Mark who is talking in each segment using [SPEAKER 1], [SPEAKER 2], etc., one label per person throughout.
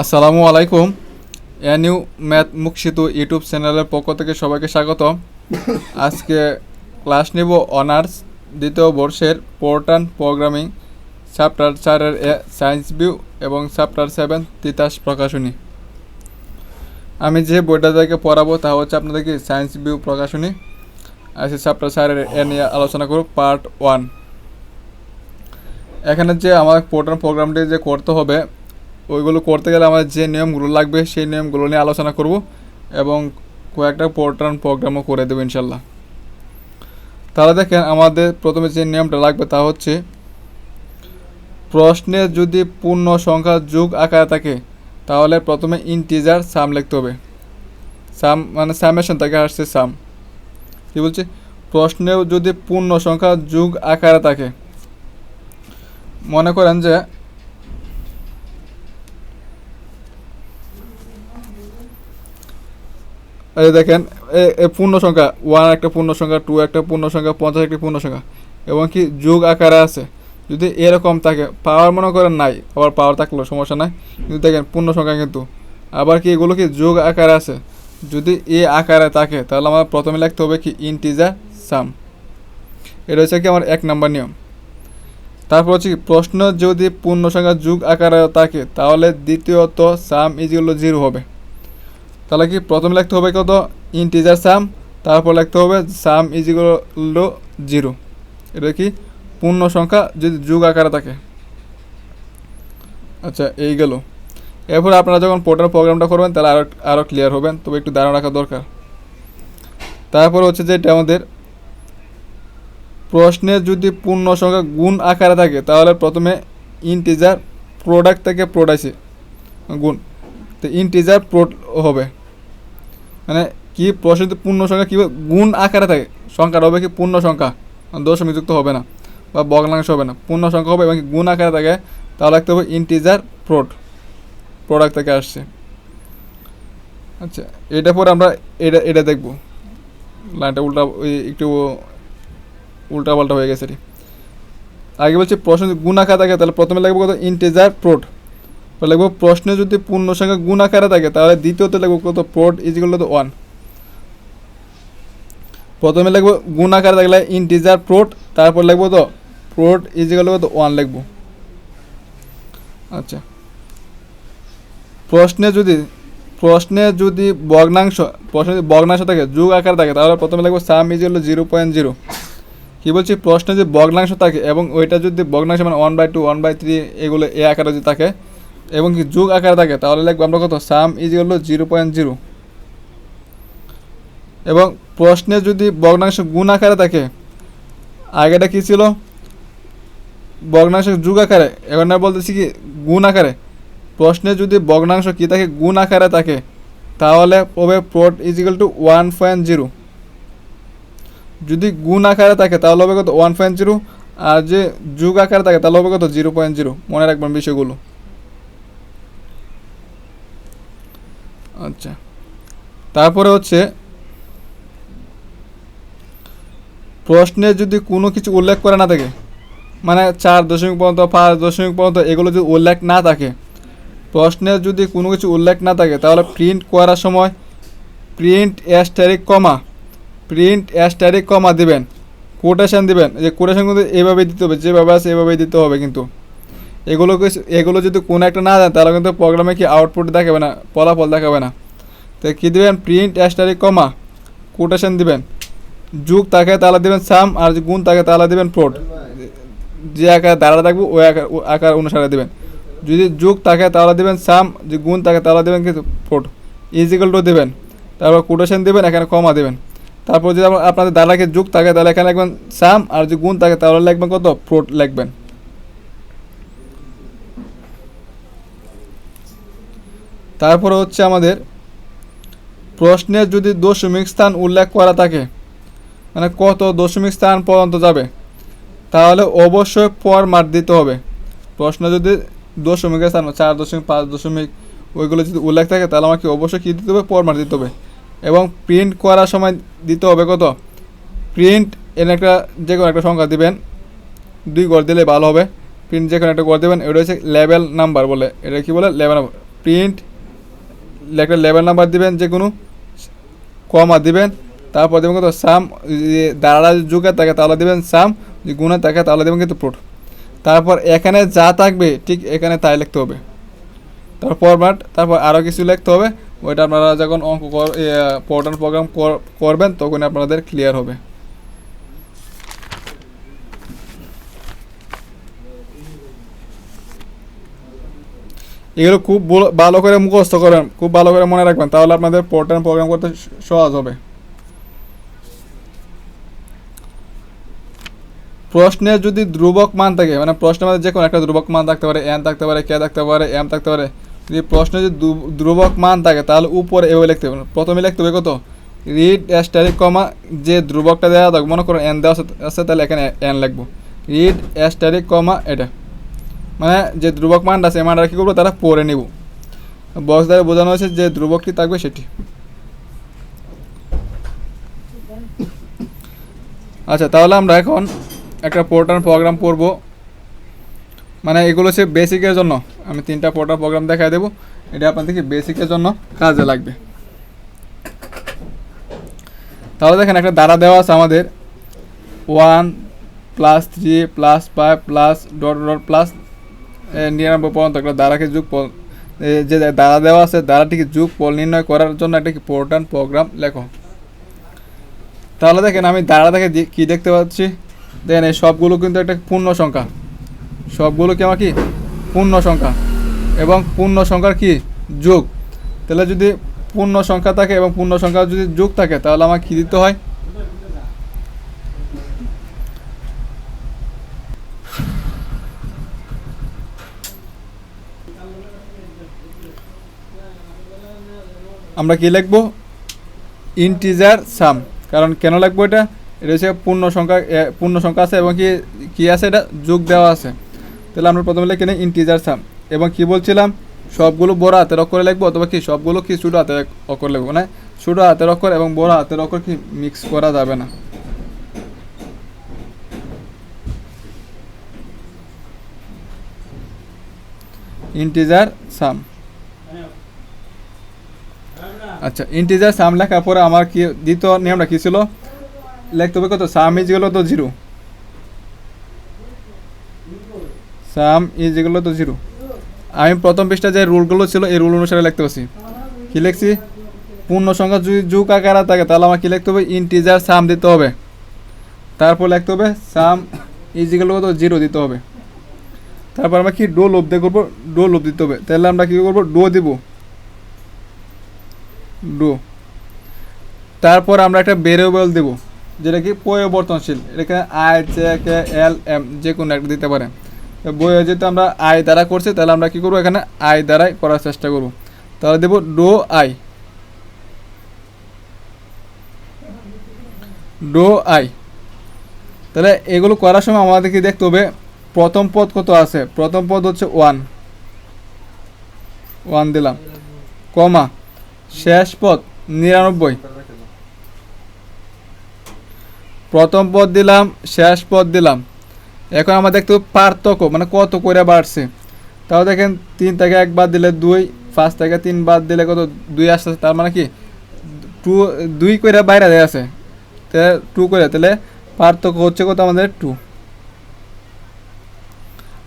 [SPEAKER 1] আসসালামু আলাইকুম। NU math মুখশিতু YouTube চ্যানেলের পক্ষ থেকে সবাইকে স্বাগত আজকে ক্লাস নিব অনার্স দ্বিতীয় বর্ষের পোর্টান প্রোগ্রামিং, চ্যাপ্টার চারের এ সায়েন্স ভিউ এবং চ্যাপ্টার সেভেন তিতাস প্রকাশনী। আমি যে বইটা থেকে পড়াবো তা হচ্ছে আপনাদেরকে সায়েন্স ভিউ প্রকাশনী? আজকে চ্যাপ্টার চারের এ নিয়ে আলোচনা করব পার্ট ওয়ান। এখানে যে আমার পোর্টান প্রোগ্রামটি যে করতে হবে ওইগুলো করতে গেলে আমাদের যে নিয়মগুলো লাগবে, সেই নিয়মগুলো নিয়ে আলোচনা করব এবং কয়েকটা পোর্টাল প্রোগ্রামও করে দেবো ইনশাল্লাহ। তাহলে দেখেন আমাদের প্রথমে যে নিয়মটা লাগবে তা হচ্ছে, প্রশ্নে যদি পূর্ণ সংখ্যা যুগ আকারে থাকে, তাহলে প্রথমে ইন্টিজার সাম লিখতে হবে। সাম মানে সামেশন থেকে আসছে সাম কি বলছে? প্রশ্নেও যদি পূর্ণ সংখ্যা যুগ আকারে থাকে, মনে করেন যে এই দেখেন পূর্ণ সংখ্যা ওয়ান একটা পূর্ণ সংখ্যা টু একটা পূর্ণ সংখ্যা, পঞ্চাশ একটা পূর্ণ সংখ্যা, এবং কি যুগ আকারে আছে। যদি এরকম থাকে পাওয়ার মনে করেন নাই, আবার পাওয়ার থাকলেও সমস্যা নাই। কিন্তু দেখেন, পূর্ণ সংখ্যা কিন্তু। আবার কি এগুলো কি যুগ আকারে আছে? যদি এ আকারে থাকে, তাহলে আমার প্রথমে লিখতে হবে কি ইন্টিজার সাম এটা হচ্ছে কি আমার এক নম্বর নিয়ম। তারপর হচ্ছে কি, প্রশ্ন যদি পূর্ণ সংখ্যা যুগ আকারে থাকে, তাহলে দ্বিতীয়ত সাম ইজিগুলো জিরো হবে। তাহলে কি প্রথমে লিখতে হবে কত? ইন্টিজার সাম তারপর লিখতে হবে সাম ইজিগুলো জিরো এটা কি? পূর্ণ সংখ্যা যদি যুগ আকারে থাকে। আচ্ছা এই গেল। এরপর আপনারা যখন পোর্টাল প্রোগ্রামটা করবেন, তাহলে আরও আরও ক্লিয়ার হবেন। তবে একটু ধারণা রাখা দরকার। তারপর হচ্ছে যে এটা আমাদের প্রশ্নে যদি পূর্ণ সংখ্যা গুণ আকারে থাকে, তাহলে প্রথমে ইন্টিজার প্রোডাক্ট থেকে প্রোডাক্টে গুণ। তো ইন্টিজার প্রোড হবে। মানে কি প্রশ্ন যদি পূর্ণ সংখ্যা, কী গুণ আকারে থাকে? সংখ্যাটা হবে কি পূর্ণ সংখ্যা। দশমিক যুক্ত হবে না বা বগলাংশ হবে না। পূর্ণ সংখ্যা হবে এবং গুণ আকারে থাকে, তাহলে লিখতে হবে ইন্টিজার প্রোড প্রোডাক্ট থেকে আসছে। আচ্ছা এটা পরে আমরা এটা এটা দেখব। লাইনটা উল্টা একটু উল্টা পাল্টা হয়ে গেছে। আগে বলছি প্রশ্ন গুণ আকারে থাকে, তাহলে প্রথমে লাগবে কত? ইন্টিজার প্রোড তো লিখব, প্রশ্নে যদি পূর্ণ সংখ্যা গুণ আকারে থাকে, তাহলে দ্বিতীয়তে লিখব কত? প্রোড ইজিগুলো তো ওয়ান প্রথমে লিখব গুণ আকারে থাকলে ইন্টিজার প্রোড তারপর লিখব তো প্রোড ইজিগুলো তো ওয়ান লিখব। আচ্ছা। প্রশ্নে যদি প্রশ্নে যদি ভগ্নাংশ, প্রশ্নে যদি ভগ্নাংশ থাকে, যুগ আকারে থাকে, তাহলে প্রথমে লিখব সাম ইজ ইজিগুলো জিরো পয়েন্ট জিরো কী বলছি? প্রশ্নে যদি ভগ্নাংশ থাকে এবং ওইটা যদি ভগ্নাংশ মানে one by two one by three এগুলো এ আকারে যদি থাকে এবং কি যুগ আকারে থাকে, তাহলে লিখব আমরা কত? সাম ইজ হলো জিরো পয়েন্ট জিরো এবং প্রশ্নে যদি ভগ্নাংশ গুণ আকারে থাকে, আগেটা কী ছিল? ভগ্নাংশ যুগ আকারে, এখন বলতেছি কি গুণ আকারে। প্রশ্নে যদি ভগ্নাংশ কী থাকে, গুণ আকারে থাকে, তাহলে হবে prod is equal to one point zero যদি গুণ আকারে থাকে, তাহলে হবে কত? ওয়ান পয়েন্ট জিরো আর যে যুগ আকারে থাকে, তাহলে হবে কত? জিরো পয়েন্ট জিরো মনে রাখবেন বিষয়গুলো। আচ্ছা। তারপরে হচ্ছে, প্রশ্নে যদি কোনো কিছু উল্লেখ করে না থাকে মানে চার দশমিক পর্যন্ত, পাঁচ দশমিক পর্যন্ত এগুলো যদি উল্লেখ না থাকে, প্রশ্নে যদি কোনো কিছু উল্লেখ না থাকে, তাহলে প্রিন্ট করার সময় print asterisk comma print asterisk comma দিবেন কোটেশন দিবেন, যে কোটেশন কিন্তু এইভাবেই দিতে হবে, যেভাবে আছে এভাবেই দিতে হবে কিন্তু। এগুলো এগুলো যদি কোনো একটা না দেন, তাহলে কিন্তু প্রোগ্রামে কি আউটপুট দেখাবে না, ফলাফল দেখাবে না। তো কী দেবেন? প্রিন্ট অ্যাস্টারিক কমা কোটেশন দিবেন। যুগ তাকে তাহলে দিবেন সাম আর গুণ তাকে তাহলে দিবেন প্রোট যে আকার দাঁড়া থাকব ওই আকার আকার অনুসারে দিবেন। যদি যুগ তাকে তাহলে দিবেন সাম যে গুণ তাকে তাহলে দিবেন কিন্তু প্রোট ইজিক্যাল টু দেবেন। তারপর কোটেশন দিবেন, এখানে কমা দিবেন। তারপর যদি আপনাদের দাঁড়াকে যুগ থাকে তাহলে এখানে লিখবেন সাম আর যে গুণ থাকে তাহলে লিখবেন কত? প্রোট লিখবেন। তারপরে হচ্ছে আমাদের প্রশ্নে যদি দশমিক স্থান উল্লেখ করা থাকে মানে কত দশমিক স্থান পর্যন্ত যাবে, তাহলে অবশ্যই পর মার দিতে হবে। প্রশ্ন যদি দশমিকের স্থান, চার দশমিক, পাঁচ দশমিক ওইগুলো যদি উল্লেখ থাকে, তাহলে আমাকে অবশ্যই কী দিতে হবে? পর মার দিতে হবে। এবং প্রিন্ট করার সময় দিতে হবে কত? প্রিন্ট এর একটা যে কোনো একটা সংখ্যা দিবেন। দুই গড় দিলে ভালো হবে। প্রিন্ট যে কোনো একটা গড় দেবেন। এটা হচ্ছে লেভেল নাম্বার বলে। এটা কি বলে? লেভেল প্রিন্ট একটা লেভেল নাম্বার দিবেন, যে কোনো কমা দিবেন, তারপর দেবেন কত সাম দাঁড়া যুগে থাকে তাহলে দেবেন সাম যদি গুণে থাকে তাহলে দেবেন কিন্তু প্রুট তারপর এখানে যা থাকবে, ঠিক এখানে তাই লিখতে হবে। তারপর ফরম্যাট তারপর আরও কিছু লিখতে হবে। ওইটা আপনারা যখন অঙ্ক পোর্টাল প্রোগ্রাম করবেন তখন আপনাদের ক্লিয়ার হবে। এগুলো খুব ভালো করে মুখস্থ করেন, খুব ভালো করে মনে রাখবেন, তাহলে আপনাদের পোর্টাল প্রোগ্রাম করতে সহজ হবে। প্রশ্নের যদি ধ্রুবক মান থাকে মানে প্রশ্নের মধ্যে যে কোনো একটা ধ্রুবক মান থাকতে পারে এন থাকতে পারে কে থাকতে পারে এম থাকতে পারে, যদি প্রশ্নে যদি ধ্রুবক মান থাকে, তাহলে উপরে এভাবে লিখতে হবে। প্রথমে লিখতে হবে কত? রিড অ্যাস্টারিক কমা যে ধ্রুবকটা দেওয়া থাকবে মনে করো এন দেওয়া আছে তাহলে এখানে এন লিখব। রিড অ্যাস্টারিক কমা এটা। মানে যে ধ্রুবক মানটা আছে, এই মানটা কী করব? তারা পরে নিব। বক্স দ্বারা বোঝানো হয়েছে যে ধ্রুবকটি থাকবে সেটি। আচ্ছা তাহলে আমরা এখন একটা পোর্টাল প্রোগ্রাম পড়ব। মানে এগুলো হচ্ছে বেসিকের জন্য। আমি তিনটা পোর্টাল প্রোগ্রাম দেখাই দেবো। এটা আপনাদেরকে বেসিকের জন্য কাজে লাগবে। তাহলে দেখেন, একটা দ্বারা দেওয়া আছে আমাদের। One plus three plus five plus dot dot plus নিরানব্বই পর্যন্ত একটা দ্বারাকে যুগ যে দ্বারা দেওয়া আছে দ্বারাটিকে যুগ পল নির্ণয় করার জন্য একটা পোর্টাল প্রোগ্রাম লেখো। তাহলে দেখেন আমি দ্বারা দেখে কী দেখতে পাচ্ছি? দেখেন এই সবগুলো কিন্তু একটা পূর্ণ সংখ্যা। সবগুলো কি আমার কি? পূর্ণ সংখ্যা। এবং পূর্ণ সংখ্যার কি? যোগ। তাহলে যদি পূর্ণ সংখ্যা থাকে এবং পূর্ণ সংখ্যা যদি যোগ থাকে, তাহলে আমার কি দিতে হয়? আমরা কি লিখব? ইন্টিজার সাম কারণ কেন লাগবো এটা? এটা হচ্ছে পূর্ণ সংখ্যা পূর্ণ সংখ্যা আছে এবং কি কি আছে এটা? যোগ দেওয়া আছে। তাহলে আমরা প্রথমে লিখে নিই ইন্টিজার সাম এবং কি বলছিলাম? সবগুলো বড় হাতের অক্ষরে লিখব অথবা কি? সবগুলো কি ছোটো হাতের অক্ষর লিখব? মানে ছোটো হাতের অক্ষর এবং বড় হাতের অক্ষর কি মিক্স করা যাবে না? ইন্টিজার সাম আচ্ছা ইন্টিজার সাম লেখার পরে আমার কি দ্বিতীয় নিয়মটা কি ছিল? লিখতে হবে কত? সাম ইজ গেলো তো জিরো সাম ইজ গেলো তো জিরো আমি প্রথম পৃষ্ঠা যে রুলগুলো ছিল, এই রুল অনুসারে লিখতে পারছি। কি লিখছি? পূর্ণ সংখ্যা যদি যুগ আকারে থাকে, তাহলে আমার কি লিখতে হবে? ইন্টিজার সাম দিতে হবে। তারপর লিখতে হবে সাম ইজ গেলো তো জিরো দিতে হবে। তারপর আমরা কি ডো লোভ দিয়ে করব? ডো লোভ দিতে হবে। তাহলে আমরা কী করব? ডো দিব। ডো। তারপর আমরা একটা ভেরিয়েবল দেব, যেটা কি পরিবর্তনশীল। এটাকে I J K L M যে কোনো একটা দিতে পারে। বইয়ে যেহেতু আমরা আই দ্বারা করছি, তাহলে আমরা কি করব? এখানে আই দ্বারাই করার চেষ্টা করব। তাহলে দেব ডো আই ডো আই তাহলে এগুলো করার সময় আমাদেরকে দেখতে হবে? প্রথম পদ কত আছে? প্রথম পদ হচ্ছে ওয়ান ওয়ান দিলাম। কমা। শেষ পদ, নিরানব্বই। প্রথম পদ দিলাম, শেষ পদ দিলাম। এখন আমরা দেখতে পার্থক্য মানে কত করে বাড়ছে। তাও দেখেন, তিন থেকে এক বাদ দিলে দুই, পাঁচ থেকে তিন বাদ দিলে কত, দুই আসছে তার মানে কি, টু, দুই করে বাইরে দেয় আছে। টু করে, তাহলে পার্থক্য হচ্ছে কত আমাদের টু।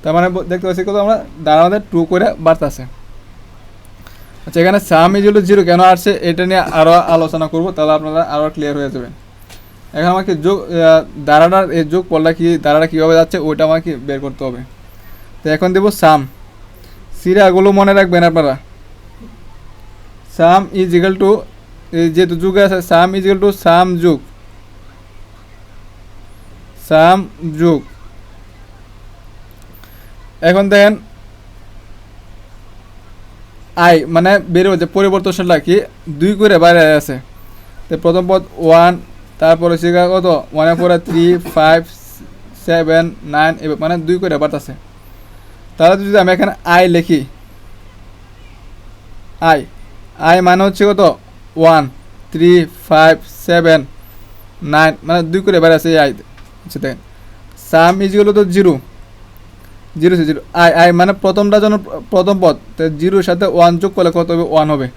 [SPEAKER 1] তার মানে দেখতে পাচ্ছি কত আমরা দ্বারা আমাদের টু করে বাড়তেছে। আচ্ছা এখানে সাম ইজুলো জিরো কেন আসছে এটা নিয়ে আরও আলোচনা করব, তাহলে আপনারা আরও ক্লিয়ার হয়ে যাবেন। এখন আমাকে যোগ দ্বারাটার এই যোগ পড়লা কি দ্বারাটা কীভাবে যাচ্ছে, ওইটা আমাকে বের করতে হবে। তো এখন দেবো সাম। সিরাগুলো মনে রাখবেন আপনারা। সাম ইজ ইকাল টু যেহেতু যুগে আছে, sum is equal to sum যুগ। সাম যুগ। এখন দেখেন আই মানে বের হচ্ছে পরিবর্তনশীলটা কি, দুই করে বাইরে আছে। তো প্রথম পদ ওয়ান, তারপর হচ্ছে কত? ওয়ানের পরে থ্রি ফাইভ সেভেন নাইন এবার মানে দুই করে বাড়তেছে। তাহলে যদি আমি এখানে আই লিখি আই আই মানে হচ্ছে কত? One three five seven nine মানে দুই করে বেড়ে আছে এই আই আচ্ছা দেখেন। সাম ইজগুলো তো zero zero zero. I I মানে প্রথমটা জন্য প্রথম পদ। তো জিরোর সাথে ওয়ান যোগ করলে কত হবে? ওয়ান হবে।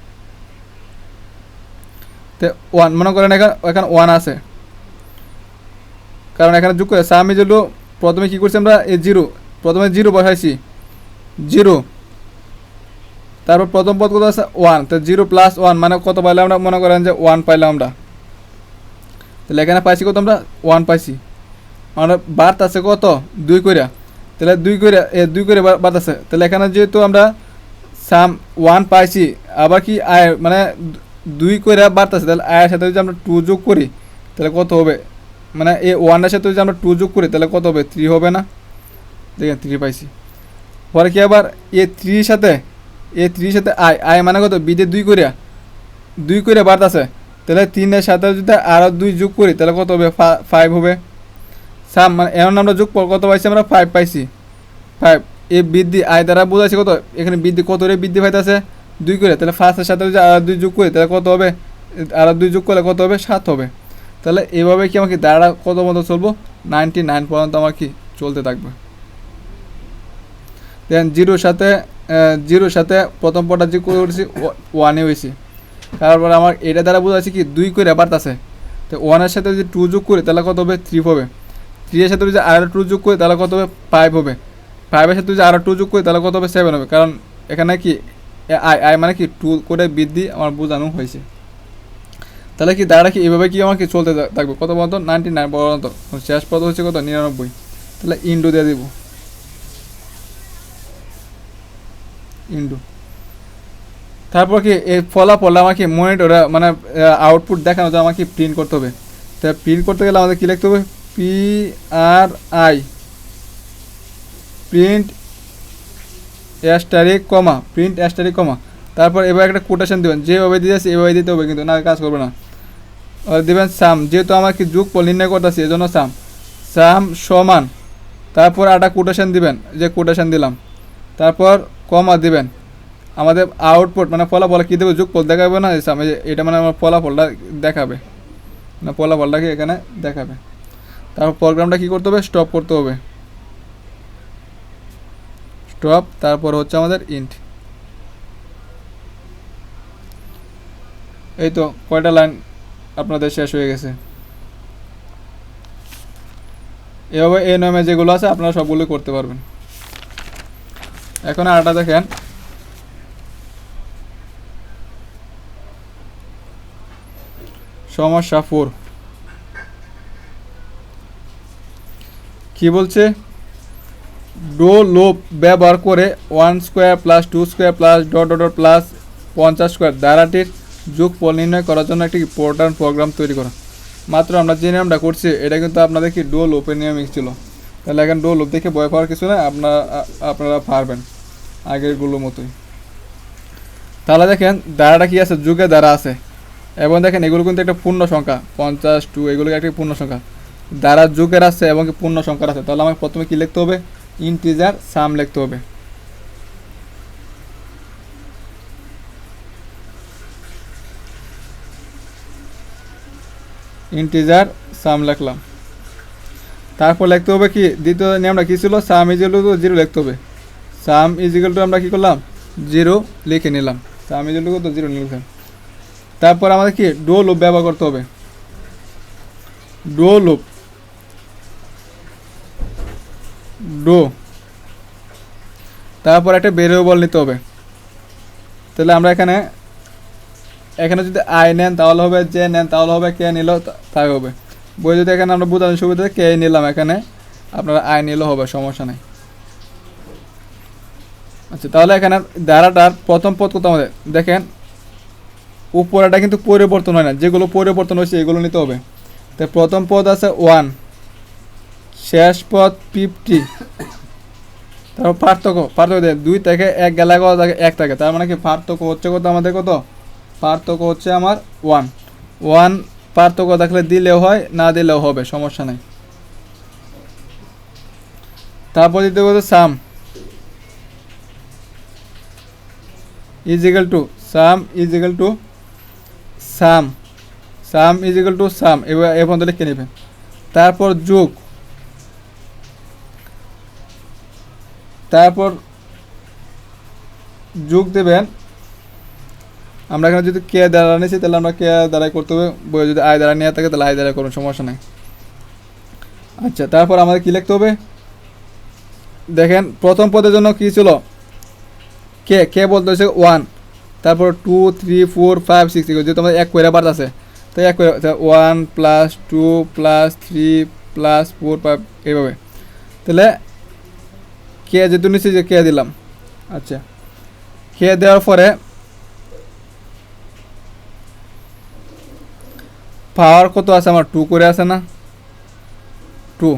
[SPEAKER 1] তো ওয়ান মনে করেন এখানে এখানে ওয়ান আছে। কারণ এখানে যোগ করে সামি জন্য প্রথমে কী করছি আমরা? এই জিরো। প্রথমে জিরো বসাইছি। জিরো। তারপর প্রথম পদ কত আছে? ওয়ান তো জিরো প্লাস ওয়ান মানে কত পাইলাম আমরা? মনে করেন যে ওয়ান পাইলাম আমরা। তাহলে এখানে পাইছি কত আমরা? ওয়ান পাইছি। আমরা বার্থ আছে কত? দুই কইরা। তাহলে দুই করে, এ দুই করে আছে। তাহলে এখানে যেহেতু আমরা সাম ওয়ান পাইছি, আবার কি আয় মানে দুই করে বাদ আছে, তাহলে আয়ের সাথে যদি আমরা টু যোগ করি, তাহলে কত হবে? মানে এই ওয়ানের সাথে যদি আমরা টু যোগ করি, তাহলে কত হবে? থ্রি হবে না? দেখেন থ্রি পাইছি। পরে কি আবার এ থ্রির সাথে, এ থ্রির সাথে আয় আয় মানে কত? বিদে দুই করিয়া দুই করে আছে। তাহলে তিনের সাথে যদি আরও দুই যোগ করি, তাহলে কত হবে? ফাইভ হবে। সাম মানে এখন আমরা যোগ কত পাইছি আমরা? ফাইভ পাইছি। ফাইভ এই বৃদ্ধি আয় দ্বারা বোঝাচ্ছে কত? এখানে বৃদ্ধি কত রে? বৃদ্ধি পাইতেছে দুই করে। তাহলে ফার্স্টের সাথে যদি আর দুই যোগ করি, তাহলে কত হবে? আর দুই যোগ করলে কত হবে? সাত হবে। তাহলে এভাবে কি আমাকে দাঁড়া কত মতো চলবো? নাইনটি নাইন পর্যন্ত আমার কি চলতে থাকবে? দেন জিরোর সাথে জিরোর সাথে প্রথম পটা যে করে উঠেছি ওয়ানে হয়েছি। তারপর আমার এটা দ্বারা বোঝাচ্ছে কি? দুই করে বাড়তেছে। তো ওয়ানের সাথে যদি টু যোগ করি, তাহলে কত হবে? থ্রি হবে। থ্রি এর সাথে যদি আরও টু যোগ করি, তাহলে কত হবে? ফাইভ হবে। ফাইভের সাথে যদি আরও টু যোগ করি, তাহলে কত হবে? সেভেন হবে। কারণ এখানে কি আই আই মানে কি টু করে বৃদ্ধি আমার বোঝানো হয়েছে। তাহলে কি, দাঁড়া কি এভাবে কি আমার কি চলতে থাকবে? কত পর্যন্ত নাইনটি নাইন পর্যন্ত শেষ পদ হচ্ছে কত? নিরানব্বই। তাহলে ইন্ডু দিয়ে দিব। ইন্ডু। তারপর কি, এই ফলাফল আমাকে মনিটর মানে আউটপুট দেখানো আমাকে প্রিন্ট করতে হবে। তা প্রিন্ট করতে গেলে আমাদের কী লিখতে হবে? P R I print asterisk comma print asterisk comma তারপর এবার একটা কোটেশন দেবেন। যেভাবে দিয়েছে এভাবে দিতে হবে কিন্তু না কাজ করবে না। দেবেন সাম যেহেতু আমার কি যুগ পল নির্ণয় করতেছি এই জন্য সাম সাম সমান। তারপর একটা কোটেশন দিবেন, যে কোটেশন দিলাম। তারপর কমা দিবেন। আমাদের আউটপুট মানে ফলাফল কী দেবে, যুগফল দেখাবে না যে- এটা মানে আমার ফলাফলটা দেখাবে। না ফলাফলটাকে এখানে দেখাবে। তারপর প্রোগ্রামটা কী করতে হবে? স্টপ করতে হবে। স্টপ তারপর হচ্ছে আমাদের ইন্ট এই তো কয়টা লাইন আপনাদের শেষ হয়ে গেছে? এভাবে এই নামে যেগুলো আছে, আপনারা সবগুলো করতে পারবেন। এখন আরেকটা দেখেন। সমস্যা ফোর কি বলছে? ডো লোপ ব্যবহার করে one square plus two square plus dot dot plus পঞ্চাশ স্কোয়ার ধারাটির যোগফল নির্ণয় করার জন্য একটি ইম্পর্ট্যান্ট প্রোগ্রাম তৈরি করা। মাত্র আমরা যে নিয়মটা করছি, এটা কিন্তু আপনাদের কি ডো লোপের নিয়মিক ছিল তাহলে এখন ডো লোপ দেখে ভয় পাওয়ার কিছু না আপনারা আপনারা পারবেন আগেরগুলোর মতোই। তাহলে দেখেন, দ্বারাটা কি আছে? যুগে দ্বারা আছে। এবং দেখেন, এগুলো কিন্তু একটা পূর্ণ সংখ্যা, পঞ্চাশ, টু, এগুলো একটা পূর্ণ সংখ্যা। দ্বারা যুগের আছে এবং পূর্ণ সংখ্যার আছে। তাহলে আমাকে প্রথমে কি লিখতে হবে? ইন্টিজার সাম লিখতে হবে। ইন্টিজার সাম লিখলাম। তারপর লিখতে হবে কি? দ্বিতীয় নিয়মটা কী ছিল? সাম ইজিক্যাল টু জিরো লিখতে হবে। সাম ইজিক্যাল টু আমরা কী করলাম? জিরো লিখে নিলাম। সাম ইজিক্যাল টু কত জিরো লিখলাম। তারপর আমাদের কি? ডো লুপ ব্যবহার করতে হবে। Do loop do. তারপর একটা ভেরিয়েবল নিতে হবে। তাহলে আমরা এখানে এখানে যদি আই নেন তাহলে হবে যে নেন তাহলে হবে কে নিল তাই হবে। বই যদি এখানে আমরা বোঝানোর সুবিধা কে নিলাম এখানে, আপনারা আই নিলেও হবে, সমস্যা নেই। আচ্ছা তাহলে এখানে ধারাটার প্রথম পদ কত আমাদের? দেখেন উপরেটা কিন্তু পরিবর্তন হয় না, যেগুলো পরিবর্তন হয়েছে এগুলো নিতে হবে। তো প্রথম পদ আছে ওয়ান শেষ পদ ফিফটি তারপর পার্থক্য পার্থক্য দেয় দুই থেকে এক গেলা কত থাকে? এক থাকে। তার মানে কি পার্থক্য হচ্ছে কত? আমাদের কত? পার্থক্য হচ্ছে আমার ওয়ান ওয়ান পার্থক্য দেখলে দিলেও হয়, না দিলেও হবে, সমস্যা নেই। তারপর দিতে হবে sum is equal to sum is equal to sum sum is equal to sum এবার, এ পর্যন্ত লিখে নেবেন। তারপর যোগ। তারপর যোগ দেবেন। আমরা এখানে যদি কে দ্বারা নিয়েছি তাহলে আমরা কে দ্বারাই করতে হবে? বই যদি আয় দ্বারা নিয়ে থাকে, তাহলে আয় দ্বারা করুন, সমস্যা নেই। আচ্ছা তারপর আমাদের কী লিখতে হবে? দেখেন, প্রথম পদের জন্য কী ছিল? কে কে বলতে হচ্ছে ওয়ান তারপর two three four five six যেহেতু আমাদের এক কইরা বাদ আছে তো এক one plus two plus three plus four five এইভাবে। তাহলে কে যেহেতু নিচ্ছি যে কে দিলাম। আচ্ছা। কে দেওয়ার পরে পাওয়ার কত আছে আমার? টু করে আছে না? টু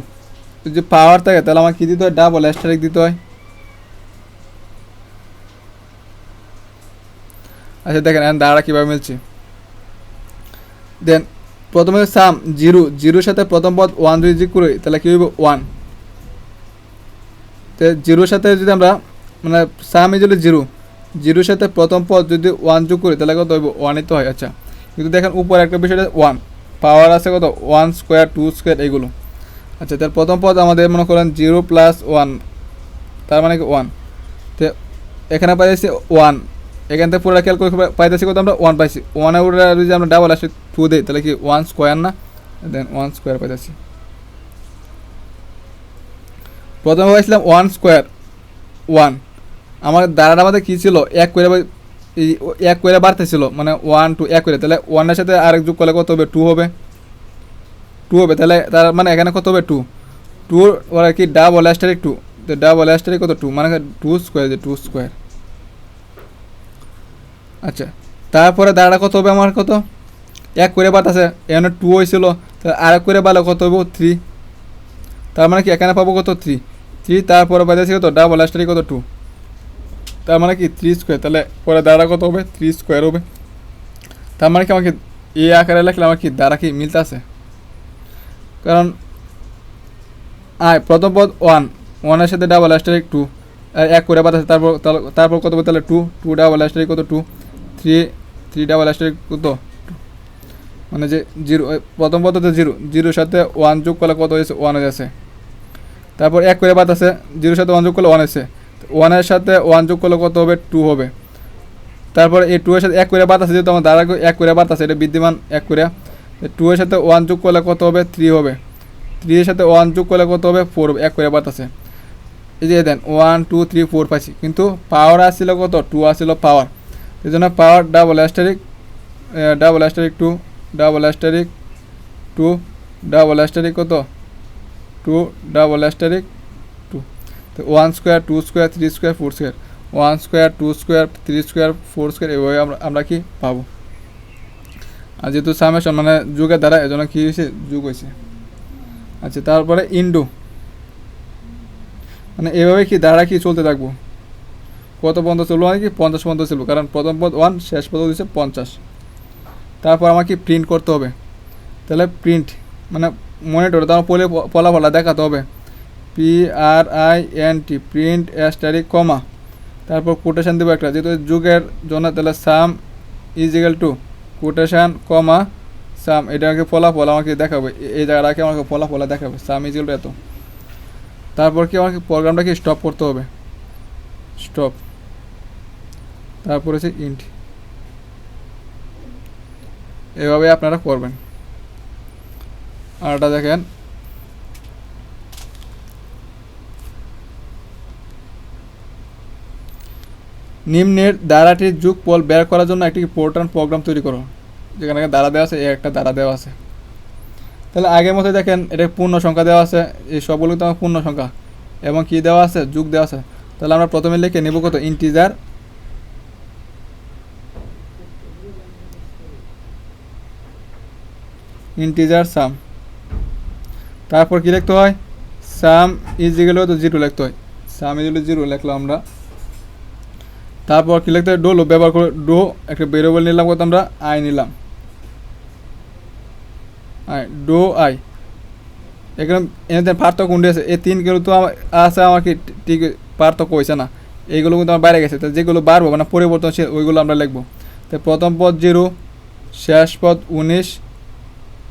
[SPEAKER 1] যদি পাওয়ার থাকে, তাহলে আমার কী দিতে হয়? ডাবল অ্যাস্টারিক দিতে হয়। আচ্ছা দেখেন দাঁড়া, কীভাবে মিলছে। দেন প্রথমে সাম জিরো জিরোর সাথে প্রথম পদ ওয়ান যদি যোগ করি, তাহলে কী হইব? ওয়ান জিরোর সাথে যদি আমরা মানে সাম ইজলে জিরো, জিরোর সাথে প্রথম পদ যদি ওয়ান যোগ করি, তাহলে কত হইব ওয়ানই তো হয় আচ্ছা। কিন্তু দেখেন উপরে একটা বিষয়টা ওয়ান পাওয়ার আছে কত? ওয়ান স্কোয়ার টু স্কোয়ার এইগুলো আচ্ছা তার প্রথম পদ আমাদের মনে করেন জিরো প্লাস ওয়ান তার মানে কি ওয়ান তো এখানে পাইছি ওয়ান এখান থেকে পুরো খেয়াল করে পাইতেছি কত আমরা? ওয়ান পাইছি। ওয়ানের উপরে যদি আমরা ডাবল আসি টু দিই, তাহলে কি ওয়ান স্কোয়ার না? দেন ওয়ান স্কোয়ার পাইতেছি। প্রথমে পাইছিলাম ওয়ান স্কোয়ার ওয়ান আমার দাঁড়াটা আমাদের কী ছিল? এক করে এক করে বাড়তেছিল মানে ওয়ান টু এক করে। তাহলে ওয়ানের সাথে আরেক যোগ করলে কত হবে? টু হবে। টু হবে। তাহলে তার মানে এখানে কত হবে? টু টু ওরা কি ডাবল অ্যাস্টারিক টু তো ডাবল অ্যাস্টারিক কত? টু মানে টু স্কোয়ার যে টু স্কোয়ার আচ্ছা তারপরে দাঁড়া কত হবে আমার কত? এক করে আছে এখানে টু হয়েছিল। তাহলে আর এক করে বালে কত হবে? থ্রি তার মানে কি এখানে পাবো কত? থ্রি থ্রি তারপরে বাজাচ্ছি কত ডাবল অ্যাস্টারিক কত? টু তার মানে কি? থ্রি স্কোয়ার তাহলে পরে দাঁড়া কত হবে? থ্রি স্কোয়ার হবে। তার মানে কি আমাকে এ আকারে লিখলে আমার কি দাঁড়া কি মিলতে আছে? কারণ, আয়, প্রথম পদ ওয়ান ওয়ানের সাথে ডাবল অ্যাস্টারিক টু এক করে বাদ আছে, তারপর তারপর কত হবে? তাহলে টু টু ডাবল অ্যাস্টারিক কত? Two three three double asterisk কত? মানে যে জিরো প্রথম পদ তো জিরো জিরোর সাথে ওয়ান যোগ করলে কত হয়েছে? ওয়ান হয়ে যাচ্ছে তারপর এক করে বাদ আছে, জিরোর সাথে ওয়ান যোগ করলে ওয়ান আছে। ওয়ানের সাথে ওয়ান যোগ করলে কত হবে? টু হবে। তারপর এই টু এর সাথে এক করে বাদ আছে, যেহেতু আমার দ্বারা এক করে বাদ আছে, এটা বিদ্যমান এক করে। টু এর সাথে ওয়ান যোগ করলে কত হবে? থ্রি হবে। থ্রি এর সাথে ওয়ান যোগ করলে কত হবে? ফোর এক করে বাদ আছে। এই যে then one two three four পাইছি কিন্তু পাওয়ার আসছিল কত? টু আসছিল পাওয়ার এই জন্য power double asterisk double asterisk two double asterisk two double asterisk কত? টু ডাবল অ্যাস্টারিক টু তো one square two square three square four square one square two square three square four square এভাবে আমরা আমরা কি পাবো? আর যেহেতু summation মানে যুগের দ্বারা, এজন্য কী হয়েছে? যুগ হয়েছে। আচ্ছা তারপরে ইন্ডু। মানে এভাবে কি দ্বারা কি চলতে থাকব? কত পর্যন্ত চলবো মানে কি? পঞ্চাশ পর্যন্ত চলবো। কারণ প্রথম পদ ওয়ান শেষ পদ হচ্ছে পঞ্চাশ। তারপর আমাকে প্রিন্ট করতে হবে। তাহলে প্রিন্ট মানে মনিটর তোমার পলে ফলাফলা দেখাতে হবে। P R I N T print asterisk comma তারপর কোটেশান দেবো একটা, যেহেতু যুগের জন্য তাহলে sum is is equal to quotation comma sum এটাকে ফলাফল আমাকে দেখাবে এই জায়গাটাকে আমাকে ফলাফল দেখাবে সাম ইজিক্যাল টু এত। তারপর কি আমাকে প্রোগ্রামটাকে স্টপ করতে হবে? স্টপ তারপর হচ্ছে ইন্ট এভাবে আপনারা করবেন। আর এটা দেখেন। নিম্নের দ্বারাটির যুগফল বের করার জন্য একটি পোর্টাল প্রোগ্রাম তৈরি করো। যেখানে দ্বারা দেওয়া আছে একটা দ্বারা দেওয়া আছে। তাহলে আগের মতো দেখেন, এটা পূর্ণ সংখ্যা দেওয়া আছে, এই সবগুলো তো আমার পূর্ণ সংখ্যা। এবং কি দেওয়া আছে? যুগ দেওয়া আছে। তাহলে আমরা প্রথমে লিখে নেব কত? ইন্টিজার ইন্টিজার সাম তারপর কী লিখতে হয়? সাম ইজিগুলো তো জিরো লিখতে হয়। সাম ইজিগুলো জিরো লিখলাম আমরা। তারপর কি লিখতে হয়? ডোলো ব্যবহার করে ডো একটা ভেরিয়েবল নিলাম কত আমরা? আই নিলাম। আই ডো আই এখানে এখানে পার্থক্য কোনটি আছে এই তিন কিলো তো আছে আমার কি ঠিক পার্থক্য হয়েছে না। এইগুলো কিন্তু আমার বাইরে গেছে। তো যেগুলো বাড়বো মানে পরিবর্তনশীল, ওইগুলো আমরা লিখব। তো প্রথম পদ জিরো, শেষ পদ উনিশ।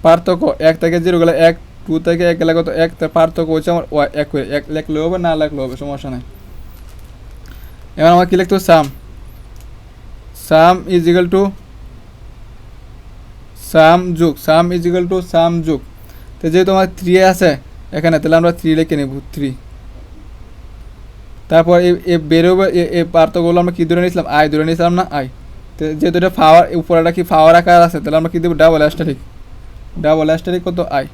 [SPEAKER 1] পার্থক্য এক থেকে জিরো গেলে এক টু থেকে এক গেলে কত এক তো পার্থক্য হচ্ছে আমার এক হয়ে, এক লেখলে হবে, না লেখলে হবে, সমস্যা নাই। এবার আমার কি লিখতে হবে? Sum. Sum is equal to sum যুগ, sum is equal to sum যুগ। তো যেহেতু আমার থ্রি আছে, এখানে তাহলে আমরা থ্রি লিখে নেব থ্রি তারপর এ বেরোবে, এ- পার্থক্যগুলো আমরা কী ধরে নিয়েছিলাম? আই ধরে নিয়েছিলাম না আই তো যেহেতু এটা ফাওয়ার উপরেটা কি ফাওয়ার আকার আছে, তাহলে আমরা কী দেবো? ডাবল অ্যাস্টারিক ডাবল অ্যাস্টারিক কত? আই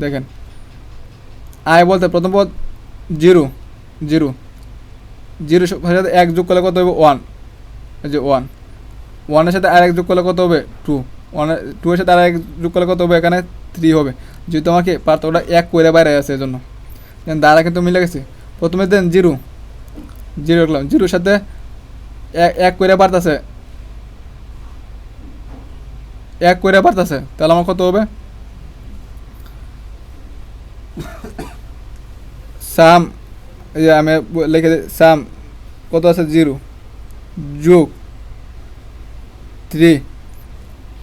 [SPEAKER 1] দেখেন। আই বলতে প্রথম পদ জিরো জিরো। জিরো সাথে এক যোগ করলে কত হবে? ওয়ান। এই যে ওয়ান। ওয়ানের সাথে আর এক যোগ করলে কত হবে? টু। ওয়ানের টু এর সাথে আর এক যোগ করলে কত হবে? এখানে থ্রি হবে। যেহেতু আমাকে পার্থক্যটা এক করে বাইরে আছে এজন্য। দেন দ্বারা কিন্তু মিলে গেছে। প্রথমে দেন জিরো। জিরো রাখলাম জিরোর সাথে এক করে বাড়তেছে। এক করে বাড়তেছে। তাহলে আমার কত হবে? সাম আমি লিখে সাম, কত আছে? জিরো। যোগ থ্রি।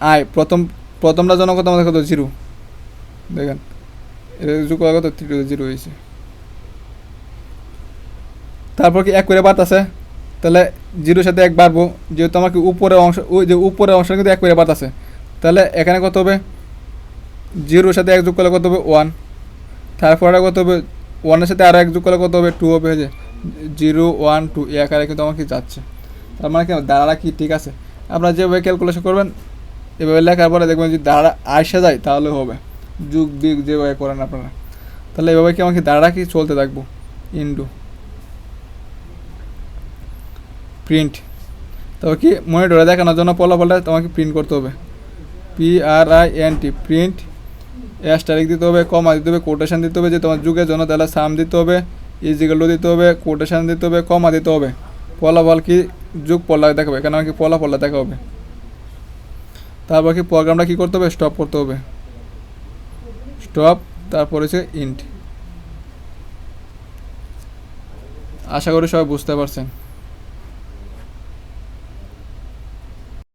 [SPEAKER 1] আই, প্রথম, প্রথমটা জন্য কত? আমাদের কত? জিরো। দেখেন যোগ করা কত? থ্রি জিরো হয়েছে। তারপর কি এক করে আছে? তাহলে জিরোর সাথে এক বাড়বো। যেহেতু আমাকে উপরের অংশ, ওই যে উপরের অংশ কিন্তু এক করে আছে। তাহলে এখানে কত হবে? জিরোর সাথে এক যোগ করলে কত হবে? ওয়ান। তারপরে কত হবে? ওয়ানের সাথে আরও এক যোগ করলে কত হবে? টু হবে যে জিরো ওয়ান টু এই আকারে কিন্তু আমাকে যাচ্ছে। তার মানে কি? দাঁড়াটা কি? ঠিক আছে। আপনারা যেভাবে ক্যালকুলেশন করবেন, এভাবে লেখার পরে দেখবেন যদি দাঁড়া আসে যায়, তাহলে হবে। যুগ দিক যেভাবে করেন আপনারা। তাহলে এভাবে কি আমাকে দাঁড়া কি চলতে থাকব? ইন্ডু। প্রিন্ট তবে কি? মনিটরে দেখানোর জন্য ফলাফলটা তোমাকে প্রিন্ট করতে হবে। P R I N T print তারিখ দিতে হবে কমা দিতে হবে কোটেশন দিতে হবে, যে তোমার যুগের জন্য তাহলে সাম দিতে হবে ইজিগালো দিতে হবে কোটেশন দিতে হবে কমা দিতে হবে। ফলাফল কি? যুগ পড়লা দেখাবে এখানে আমাকে ফলাফলটা দেখা হবে। তারপর কি প্রোগ্রামটা কি করতে হবে? স্টপ করতে হবে। স্টপ তারপর হচ্ছে ইন্ট আশা করি সবাই বুঝতে পারছেন।